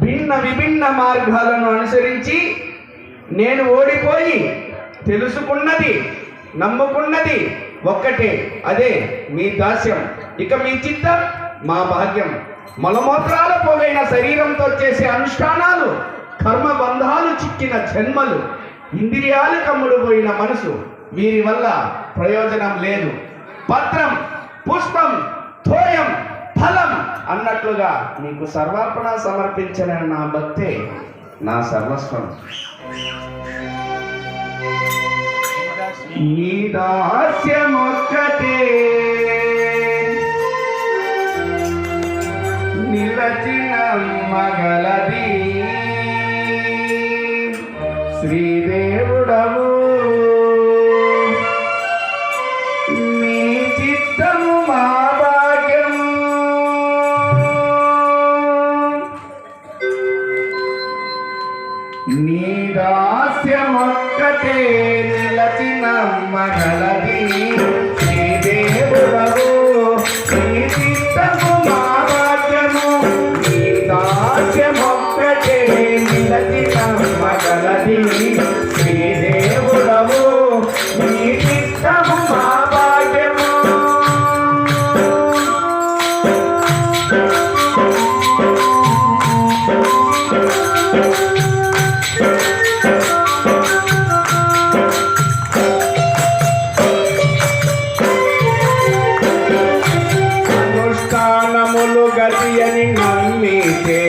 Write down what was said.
భిన్న విభిన్న మార్గాలను అనుసరించి నేను ఓడిపోయి తెలుసుకున్నది నమ్ముకున్నది ఒక్కటే అదే మీ దాస్యం. ఇక మీ చిత్తం మా భాగ్యం. మలమూత్రాల పోగైన శరీరంతో చేసే అనుష్ఠానాలు కర్మ బంధాలు చిక్కిన జన్మలు ఇంద్రియాలు కమ్ముడుపోయిన మనసు వీరి వల్ల ప్రయోజనం లేదు. పత్రం పుష్పం తోయం ఫలం అన్నట్లుగా నీకు సర్వార్పణ సమర్పించిన నా భక్తే నా సర్వస్వం. నీ దాస్యమొక్కటే నిలచిన మగలది. శ్రీదేవుడము నీ దాస్యమొక్కటే నిలచిన మగలది శ్రీదేవుడవు నీ చిత్తము మా భాగ్యము నీ దాస్యమొక్కటే నిలచిన మగలది శ్రీదేవుడవు నీ చిత్తము మా భాగ్యము అనుష్ఠానములు గతి ಗತಿಯ ನಿನ್ನಮ್ಮೀತೆ